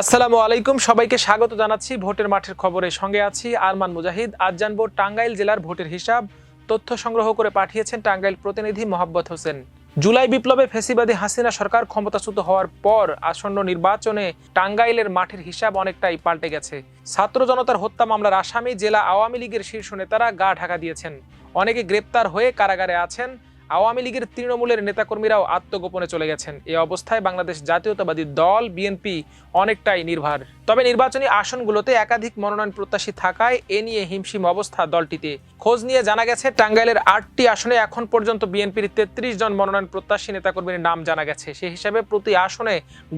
আসসালামু আলাইকুম, সবাইকে স্বাগত জানাচ্ছি ভোটের মাঠের খবরে। সঙ্গে আছি আরমান মুজাহিদ। আজ জানব টাঙ্গাইল জেলার ভোটের হিসাব। তথ্য সংগ্রহ করে পাঠিয়েছেন টাঙ্গাইল প্রতিনিধি মোহাম্মদ হোসেন। জুলাই বিপ্লবে ফেসিবাদী হাসিনা সরকার ক্ষমতাচ্যুত হওয়ার পর আসন্ন নির্বাচনে টাঙ্গাইলের মাঠের হিসাব অনেকটাই পাল্টে গেছে। ছাত্র জনতার হত্যা মামলার আসামি জেলা আওয়ামী লীগের শীর্ষ নেতারা গা ঢাকা দিয়েছেন। অনেকে গ্রেপ্তার হয়ে কারাগারে আছেন। আওয়ামী লীগের তৃণমূলের নেতাকর্মীরাও আত্মগোপনে চলে গেছেন। এই অবস্থায় বাংলাদেশ জাতীয়তাবাদী দল, বিএনপি অনেকটাই নির্ভার। তবে নির্বাচনী আসনগুলোতে একাধিক মনোনয়ন প্রত্যাশী থাকায় এ নিয়ে হিমশিম অবস্থা দলটিতে। খোঁজ নিয়ে জানা গেছে, টাঙ্গাইলের আটটি আসনে এখন পর্যন্ত বিএনপির তেত্রিশ জন মনোনয়ন প্রত্যাশী নেতাকর্মীর নাম জানা গেছে। সেই হিসাবে প্রতি আসনে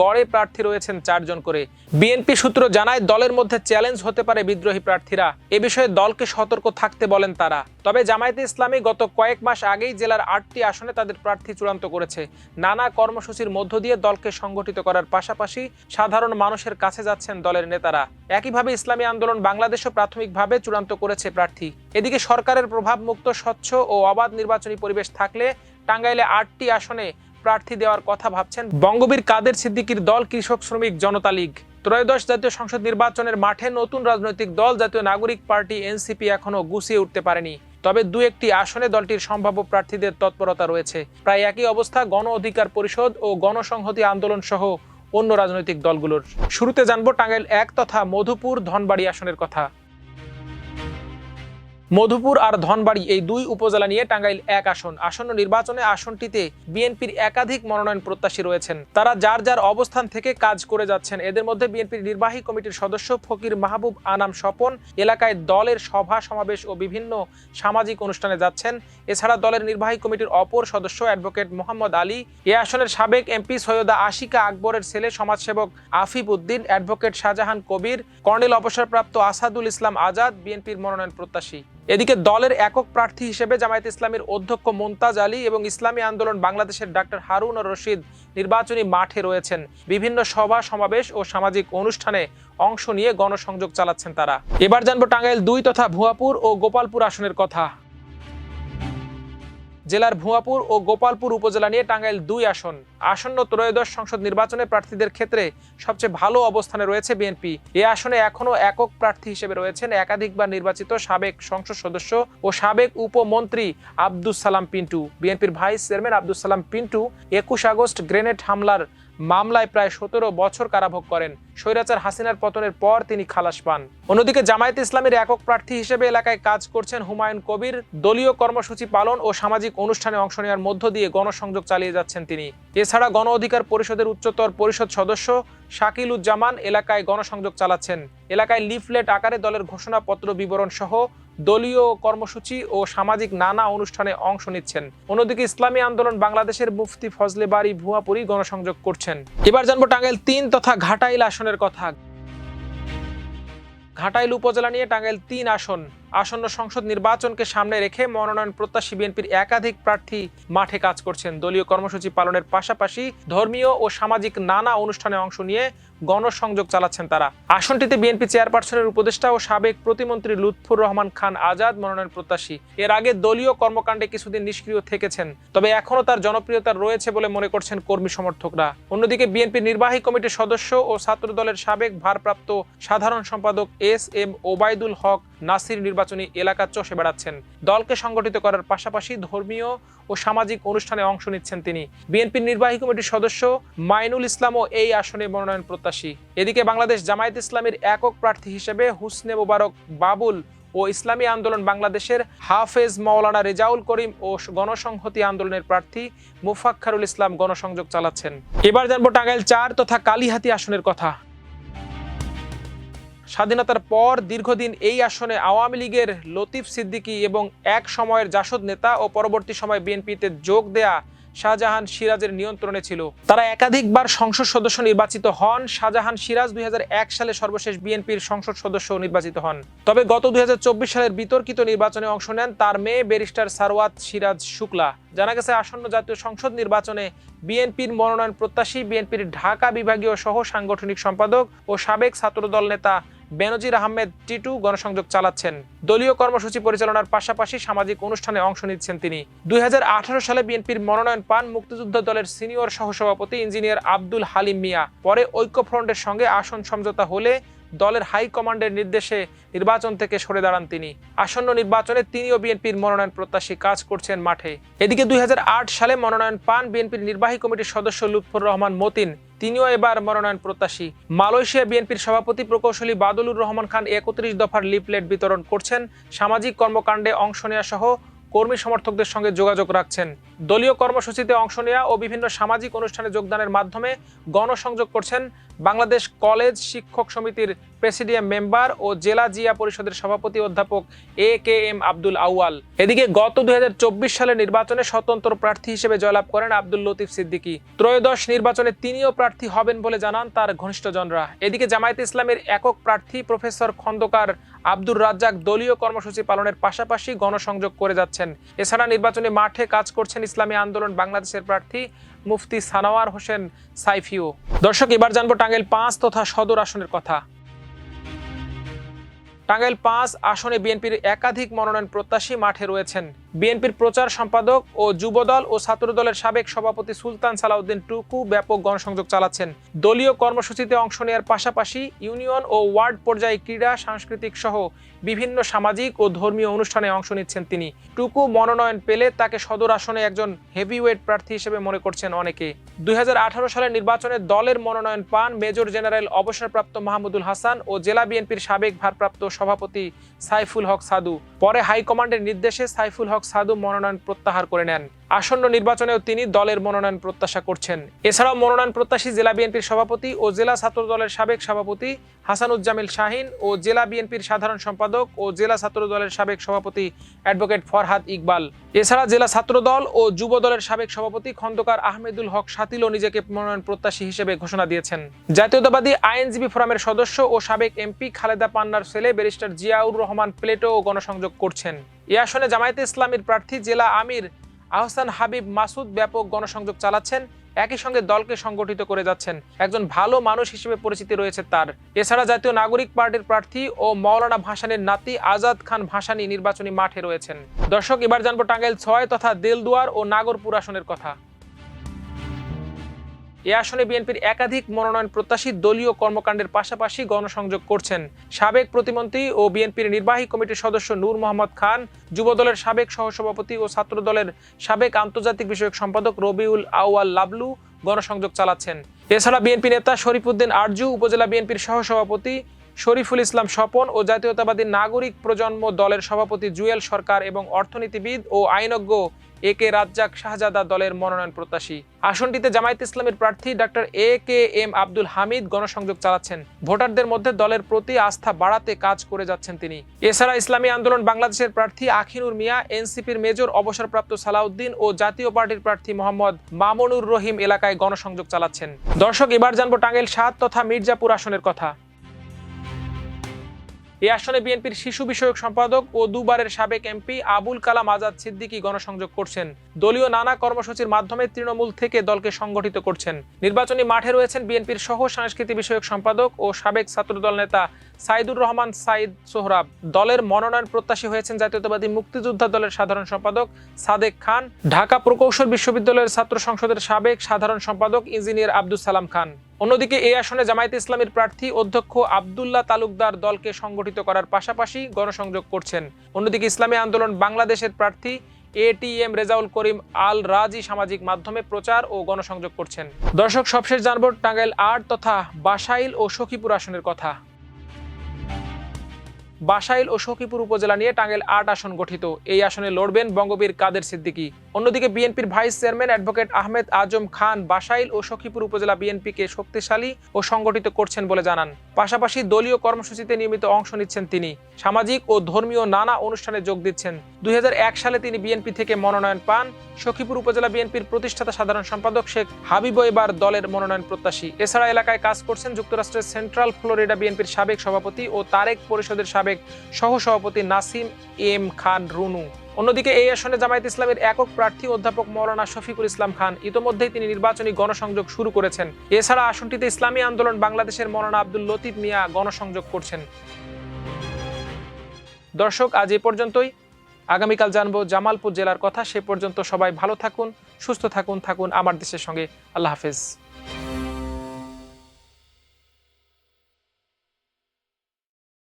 গড়ে প্রার্থী রয়েছেন চারজন করে। বিএনপি সূত্র জানায়, দলের মধ্যে চ্যালেঞ্জ হতে পারে বিদ্রোহী প্রার্থীরা। এ বিষয়ে দলকে সতর্ক থাকতে বলেন তারা। তবে জামায়াতে ইসলামী গত কয়েক মাস আগেই জেলার আটটি আসনে তাদের প্রার্থী চূড়ান্ত করেছে। নানা কর্মসূচির মধ্য দিয়ে দলকে সংগঠিত করার পাশাপাশি সাধারণ মানুষের কাছে যাচ্ছেন দলের নেতারা। একইভাবে ইসলামী আন্দোলন বাংলাদেশও প্রাথমিকভাবে চূড়ান্ত করেছে প্রার্থী। এদিকে সরকারের প্রভাবমুক্ত, স্বচ্ছ ও অবাধ নির্বাচনী পরিবেশ থাকলে টাঙ্গাইলে আটটি আসনে প্রার্থী দেওয়ার কথা ভাবছেন বঙ্গবীর কাদের সিদ্দিকির দল কৃষক শ্রমিক জনতা লীগ। ত্রয়োদশ জাতীয় সংসদ নির্বাচনের মাঠে নতুন রাজনৈতিক দল জাতীয় নাগরিক পার্টি এনসিপি এখনও গুছিয়ে উঠতে পারেনি। তবে দু একটি আসনে দলটির সম্ভাব্য প্রার্থীদের তৎপরতা রয়েছে। প্রায় একই অবস্থা গণ অধিকার পরিষদ ও গণসংহতি আন্দোলন সহ অন্য রাজনৈতিক দলগুলোর। শুরুতে জানব টাঙ্গাইল এক তথা মধুপুর ধনবাড়ি আসনের কথা। মধুপুর আর ধনবাড়ি এই দুই উপজেলা নিয়ে টাঙ্গাইল এক আসন। আসন্ন নির্বাচনে আসনটিতে বিএনপির একাধিক মনোনয়ন প্রত্যাশী রয়েছেন। তারা যার যার অবস্থান থেকে কাজ করে যাচ্ছেন। এদের মধ্যে বিএনপির নির্বাহী কমিটির সদস্য ফকির মাহবুব আনাম স্বপন, এলাকায় দলের সভা, সমাবেশ ও বিভিন্ন সামাজিক অনুষ্ঠানে যাচ্ছেন। এছাড়া দলের নির্বাহী কমিটির অপর সদস্য অ্যাডভোকেট মোহাম্মদ আলী, এ আসনের সাবেক এমপি সৈয়দা আশিকা আকবরের ছেলে, সমাজসেবক আফিফ উদ্দিন, অ্যাডভোকেট শাহজাহান কবির, কর্নেল অবসরপ্রাপ্ত আসাদুল ইসলাম আজাদ, বিএনপির মনোনয়ন প্রত্যাশী। এদিকে দলের একক প্রার্থী হিসেবে জামায়াত ইসলামের অধ্যক্ষ মোন্তাজ আলী এবং ইসলামী আন্দোলন বাংলাদেশের ডাক্তার হারুন ও রশিদ নির্বাচনী মাঠে রয়েছেন। বিভিন্ন সভা, সমাবেশ ও সামাজিক অনুষ্ঠানে অংশ নিয়ে গণসংযোগ চালাচ্ছেন তারা। এবার জানব টাঙ্গাইল দুই তথা ভুয়াপুর ও গোপালপুর আসনের কথা। জেলার ভুয়াপুর ও গোপালপুর উপজেলা নিয়ে টাঙ্গাইল দুই আসন। আসন্ন ত্রয়োদশ সংসদ নির্বাচনে প্রার্থীদের ক্ষেত্রে সবচেয়ে ভালো অবস্থানে রয়েছে বিএনপি। এ আসনে এখনও একক প্রার্থী হিসেবে রয়েছেন একাধিকবার নির্বাচিত সাবেক সংসদ সদস্য ও সাবেক উপমন্ত্রী আব্দুস সালাম পিন্টু। বিএনপির ভাইস চেয়ারম্যান আব্দুস সালাম পিন্টু একুশ আগস্ট গ্রেনেড হামলার মামলায় প্রায় সতেরো বছর কারাভোগ করেন। স্বৈরাচার হাসিনার পতনের পর তিনি খালাস পান। অন্যদিকে জামায়াত ইসলামের একক প্রার্থী হিসেবে এলাকায় কাজ করছেন হুমায়ুন কবির। দলীয় কর্মসূচি পালন ও সামাজিক অনুষ্ঠানে অংশ নেওয়ার মধ্য দিয়ে গণসংযোগ চালিয়ে যাচ্ছেন তিনি। এছাড়া গণ অধিকার পরিষদের উচ্চতর পরিষদ সদস্য শাকিলুজ্জামান এলাকায় গণসংযোগ চালাচ্ছেন। এলাকায় লিফলেট আকারে দলের ঘোষণাপত্র বিবরণ সহ দলীয় কর্মসূচি ও সামাজিক নানা অনুষ্ঠানে অংশ নিচ্ছেন। অন্যদিকে ইসলামী আন্দোলন বাংলাদেশের মুফতি ফজলে বাড়ি ভুয়াপুরি গণসংযোগ করছেন। এবার জানব টাঙ্গাইল তিন তথা ঘাটাইল আসনের কথা। ঘাটাইল উপজেলা নিয়ে টাঙ্গাইল তিন আসন আসন্ন সংসদ নির্বাচনকে সামনে রেখে মনোনয়ন প্রত্যাশী বিএনপির একাধিক প্রার্থী মাঠে কাজ করছেন। দলীয় কর্মসূচি পালনের পাশাপাশি ধর্মীয় ও সামাজিক নানা অনুষ্ঠানে অংশ নিয়ে গণসংযোগ চালাচ্ছেন তারা। আসনটিতে বিএনপি চেয়ারপারসনের উপদেষ্টা ও সাবেক প্রতিমন্ত্রী লুৎফুর রহমান খান আজাদ মনোনয়ন প্রত্যাশী। এর আগে দলীয় কর্মকাণ্ডে কিছুদিন নিষ্ক্রিয় থেকেছেন, তবে এখনও তার জনপ্রিয়তা রয়েছে বলে মনে করছেন কর্মী সমর্থকরা। অন্যদিকে বিএনপি নির্বাহী কমিটির সদস্য ও ছাত্র দলের সাবেক ভারপ্রাপ্ত সাধারণ সম্পাদক এস এম ওবায়দুল হক নাসির নির্বাচনী এলাকা চষে বেড়াচ্ছেন। দলকে সংগঠিত করার পাশাপাশি ধর্মীয় ও সামাজিক অনুষ্ঠানে অংশ নিচ্ছেন তিনি। বিএনপির নির্বাহী কমিটির সদস্য মাইনুল ইসলামও এই আসনে মনোনয়ন প্রত্যাশী। এদিকে বাংলাদেশ জামায়াত ইসলামের একক প্রার্থী হিসেবে হুসনে মোবারক, বাবুল ও ইসলামী আন্দোলন বাংলাদেশের হাফেজ মাওলানা রেজাউল করিম ও গণসংহতি আন্দোলনের প্রার্থী মুফাক্ষারুল ইসলাম গণসংযোগ চালাচ্ছেন। এবার জানব টাঙ্গাইল চার তথা কালীহাতি আসনের কথা। স্বাধীনতার পর দীর্ঘদিন এই আসনে আওয়ামী লীগের লতিফ সিদ্দিকী এবং এক সময়ের জাসদ নেতা ও পরবর্তী সময় বিএনপিতে যোগ দেয়া শাহজাহান সিরাজের নিয়ন্ত্রণে ছিল। তারা একাধিকবার সংসদ সদস্য নির্বাচিত হন। শাহজাহান সিরাজ দুই হাজার এক সালে সর্বশেষ বিএনপির সংসদ সদস্য নির্বাচিত হন। তবে গত দুই সালের বিতর্কিত নির্বাচনে অংশ নেন তার মেয়ে ব্যারিস্টার সারওয়াত সিরাজ শুক্লা। জানা গেছে, আসন্ন জাতীয় সংসদ নির্বাচনে বিএনপির মনোনয়ন প্রত্যাশী বিএনপির ঢাকা বিভাগীয় সহ সাংগঠনিক সম্পাদক ও সাবেক ছাত্রদল নেতা বেনজির আহমেদ টিটু গণসংযোগ চালাচ্ছেন। দলীয় কর্মসূচি পরিচালনার পাশাপাশি সামাজিক অনুষ্ঠানে অংশ নিচ্ছেন তিনি। দুই সালে বিএনপির মনোনয়ন পান মুক্তিযুদ্ধ দলের সিনিয়র সহসভাপতি ইঞ্জিনিয়ার আব্দুল হালিম মিয়া। পরে ঐক্যফ্রন্টের সঙ্গে আসন সমঝোতা হলে দলের হাই কমান্ডের নির্দেশে নির্বাচন থেকে সরে দাঁড়ান তিনি। আসন্ন নির্বাচনে তিনিও বিএনপির মনোনয়ন প্রত্যাশী কাজ করছেন মাঠে। এদিকে দুই হাজার আট সালে মনোনয়ন পান বিএনপির নির্বাহী কমিটির সদস্য লুৎফর রহমান মতিন। তিনিও এবার মনোনয়ন প্রত্যাশী। মালয়েশিয়া বিএনপির সভাপতি প্রকৌশলী বাদলুর রহমান খান একত্রিশ দফার লিফলেট বিতরণ করছেন। সামাজিক কর্মকাণ্ডে অংশ নেওয়া সহ কর্মী সমর্থকদের সঙ্গে যোগাযোগ রাখছেন। দলীয় কর্মসূচিতে অংশ নেওয়া ও বিভিন্ন সামাজিক অনুষ্ঠানে যোগদানের মাধ্যমে গণসংযোগ করছেন বাংলাদেশ কলেজ শিক্ষক সমিতির প্রেসিডিয়াম মেম্বার ও জেলা জিয়া পরিষদের সভাপতি অধ্যাপক এ কে এম আব্দুল আউয়াল। এদিকে গত দুই সালের নির্বাচনে স্বতন্ত্র প্রার্থী হিসেবে জয়লাভ করেন আব্দুল লতিফ সিদ্দিকী। ত্রয়োদশ নির্বাচনে তিনিও প্রার্থী হবেন বলে জানান তার ঘনিষ্ঠজনরা। এদিকে জামায়াতে ইসলামের একক প্রার্থী প্রফেসর খন্দকার আব্দুর রাজ্জাক দলীয় কর্মসূচি পালনের পাশাপাশি গণসংযোগ করে যাচ্ছেন। এছাড়া নির্বাচনী মাঠে কাজ করছেন ইসলামী আন্দোলন বাংলাদেশের প্রার্থী মুফতি সানাওয়ার হোসেন সাইফিও। দর্শক, এবার জানব টাঙ্গাইল পাঁচ তথা সদর আসনের কথা। টাঙ্গাইল পাঁচ আসনে বিএনপির একাধিক মনোনয়ন প্রত্যাশী মাঠে রয়েছেন বিএনপির প্রচার সম্পাদক ও যুবদল ও ছাত্রদলের সাবেক সভাপতি সুলতান সালাউদ্দিন টুকু ব্যাপক গণসংযোগ চালাচ্ছেন। দলীয় কর্মসূচিতে অংশ নেওয়ার পাশাপাশি ইউনিয়ন ও ওয়ার্ড পর্যায়ে ক্রীড়া, সাংস্কৃতিক সহ বিভিন্ন সামাজিক ও ধর্মীয় অনুষ্ঠানে অংশ নিচ্ছেন তিনি। টুকু মনোনয়ন পেলে তাকে সদর আসনে একজন হেভিওয়েট প্রার্থী হিসেবে মনে করছেন অনেকে। দুই হাজার আঠারো সালের নির্বাচনে দলের মনোনয়ন পান মেজর জেনারেল অবসরপ্রাপ্ত মাহমুদুল হাসান ও জেলা বিএনপির সাবেক ভারপ্রাপ্ত সভাপতি সাইফুল হক সাদু পরে হাইকমান্ডের নির্দেশে সাইফুল হক সাদু মনোনয়ন প্রত্যাহার করে নেন। আসন্ন নির্বাচনেও তিনি দলের মনোনয়ন প্রত্যাশা করছেন। এছাড়াও মনোনয়ন প্রত্যাশী জেলা বিএনপির সভাপতি ও জেলা ছাত্র দলের সাবেক সভাপতি হাসানুজ্জামিল শাহিন ও জেলা বিএনপির সাধারণ সম্পাদক ও জেলা ছাত্র দলের সাবেক সভাপতি অ্যাডভোকেট ফরহাদ ইকবাল। এছাড়া জেলা ছাত্র দল ও যুব দলের সাবেক সভাপতি খন্দকার আহমেদুল হক সাতিলও নিজেকে মনোনয়ন প্রত্যাশী হিসেবে ঘোষণা দিয়েছেন। জাতীয়তাবাদী আইনজীবী ফোরামের সদস্য ও সাবেক এমপি খালেদা পান্নার ছেলে ব্যারিস্টার জিয়াউর রহমান প্লেটো গণসংযোগ করছেন। এ আসনে জামায়াতে ইসলামীর প্রার্থী জেলা আমির আহসান হাবিব মাসুদ ব্যাপক গণসংযোগ চালাচ্ছেন, একই সঙ্গে দলকে সংগঠিত করে যাচ্ছেন। একজন ভালো মানুষ হিসেবে পরিচিতি রয়েছে তার। এছাড়া জাতীয় নাগরিক পার্টির প্রার্থী ও মৌলানা ভাসানের নাতি আজাদ খান ভাসানি নির্বাচনী মাঠে রয়েছেন। দর্শক, এবার জানব টাঙ্গাইল ছয় তথা দেলদুয়ার ও নাগরপুর আসনের কথা। এ আসনে বিএনপির একাধিক মনোনয়ন প্রত্যাশী দলীয় কর্মকাণ্ডের পাশাপাশি গণসংযোগ করছেন। সাবেক প্রতিমন্ত্রী ও বিএনপির নির্বাহী কমিটির সদস্য নূর মোহাম্মদ খান, যুবদলের সাবেক সহসভাপতি ও ছাত্রদলের সাবেক আন্তর্জাতিক বিষয়ক সম্পাদক রবিউল আউয়াল লাবলু গণসংযোগ চালাচ্ছেন। এছাড়া বিএনপি নেতা শরীফুদ্দিন আরজু উপজেলা বিএনপির সহসভাপতি শরীফুল ইসলাম স্বপন ও জাতীয়তাবাদী নাগরিক প্রজন্ম দলের সভাপতি জুয়েল সরকার এবং অর্থনীতিবিদ ও আইনজ্ঞ এ কে রাজ্জাক শাহজাদা দলের মনোনয়ন প্রত্যাশী। আসনটিতে জামায়াত ইসলামের প্রার্থী doctor A K M Abdul Hamid গণসংযোগ চালাচ্ছেন। ভোটারদের মধ্যে দলের প্রতি আস্থা বাড়াতে কাজ করে যাচ্ছেন তিনি। এছাড়া ইসলামী আন্দোলন বাংলাদেশের প্রার্থী আখিনুর মিয়া, এনসিপির মেজর অবসরপ্রাপ্ত সালাউদ্দিন ও জাতীয় পার্টির প্রার্থী মোহাম্মদ মামুনুর রহিম এলাকায় গণসংযোগ চালাচ্ছেন। দর্শক, এবার জানব টাঙ্গাইল সাত তথা মির্জাপুর আসনের কথা। এই আসনে বিএনপির শিশু বিষয়ক সম্পাদক ও দুবারের সাবেক এমপি আবুল কালাম আজাদ সিদ্দিকী গণসংযোগ করছেন। দলীয় নানা কর্মসূচির মাধ্যমে তৃণমূল থেকে দলকে সংগঠিত করছেন। নির্বাচনী মাঠে রয়েছেন বিএনপির সহ সংস্কৃতি বিষয়ক সম্পাদক ও সাবেক ছাত্রদল নেতা সাইদুর রহমান সাইদ সোহরাব। দলের মনোনয়ন প্রত্যাশী হয়েছেন জাতীয়তাবাদী মুক্তিযোদ্ধা দলের সাধারণ সম্পাদক সাদেক খান। ঢাকা প্রকৌশল বিশ্ববিদ্যালয়ের ছাত্র সংসদের সাবেক সাধারণ সম্পাদক ইঞ্জিনিয়ার আব্দুল সালাম খান। অন্যদিকে এই আসনে জামায়াতে ইসলামের প্রার্থী অধ্যক্ষ আবদুল্লাহ তালুকদার দলকে সংগঠিত করার পাশাপাশি গণসংযোগ করছেন। অন্যদিকে ইসলামী আন্দোলন বাংলাদেশের প্রার্থী এটিএম রেজাউল করিম আল রাজি সামাজিক মাধ্যমে প্রচার ও গণসংযোগ করছেন। দর্শক, সবশেষ জানব টাঙ্গাইল আর্ট তথা বাসাইল ও সখীপুর আসনের কথা। বাসাইল ও সখীপুর উপজেলা নিয়ে টাঙ্গেল আট আসন গঠিত। এই আসনে লড়বেন বঙ্গবীর কাদের সিদ্দিকি। অন্যদিকে বিএনপির vice chairman advocate Ahmed Azam Khan Basail ও সখীপুর উপজেলা বিএনপিকে শক্তিশালী ও সংগঠিত করছেন বলে জানান। পাশাপাশি দলীয় কর্মসূচিতে নিয়মিত অংশ নিচ্ছেন তিনি। সামাজিক ও ধর্মীয় নানা অনুষ্ঠানে যোগ দিচ্ছেন। দুই হাজার এক সালে তিনি বিএনপি থেকে মনোনয়ন পান। সখীপুর উপজেলা বিএনপির প্রতিষ্ঠাতা সাধারণ সম্পাদক শেখ হাবিব এবার দলের মনোনয়ন প্রত্যাশী। এছাড়া এলাকায় কাজ করছেন যুক্তরাষ্ট্রের সেন্ট্রাল ফ্লোরিডা বিএনপির সাবেক সভাপতি ও তারেক পরিষদের সাবেক সহসভাপতি নাসিম এম খান রুনু। অন্যদিকে এই আসনে জামায়াত ইসলামের একক প্রার্থী অধ্যাপক মৌলানা শফিকুল ইসলাম খান। ইতোমধ্যেই তিনি নির্বাচনী গণসংযোগ শুরু করেছেন। এছাড়া আসনটিতে ইসলামী আন্দোলন বাংলাদেশের মৌলানা আব্দুল লতিফ মিয়া গণসংযোগ করছেন। দর্শক, আজ এ পর্যন্তই। আগামীকাল জানব জামালপুর জেলার কথা। সে পর্যন্ত সবাই ভালো থাকুন, সুস্থ থাকুন থাকুন আমার দেশের সঙ্গে। আল্লাহ হাফেজ।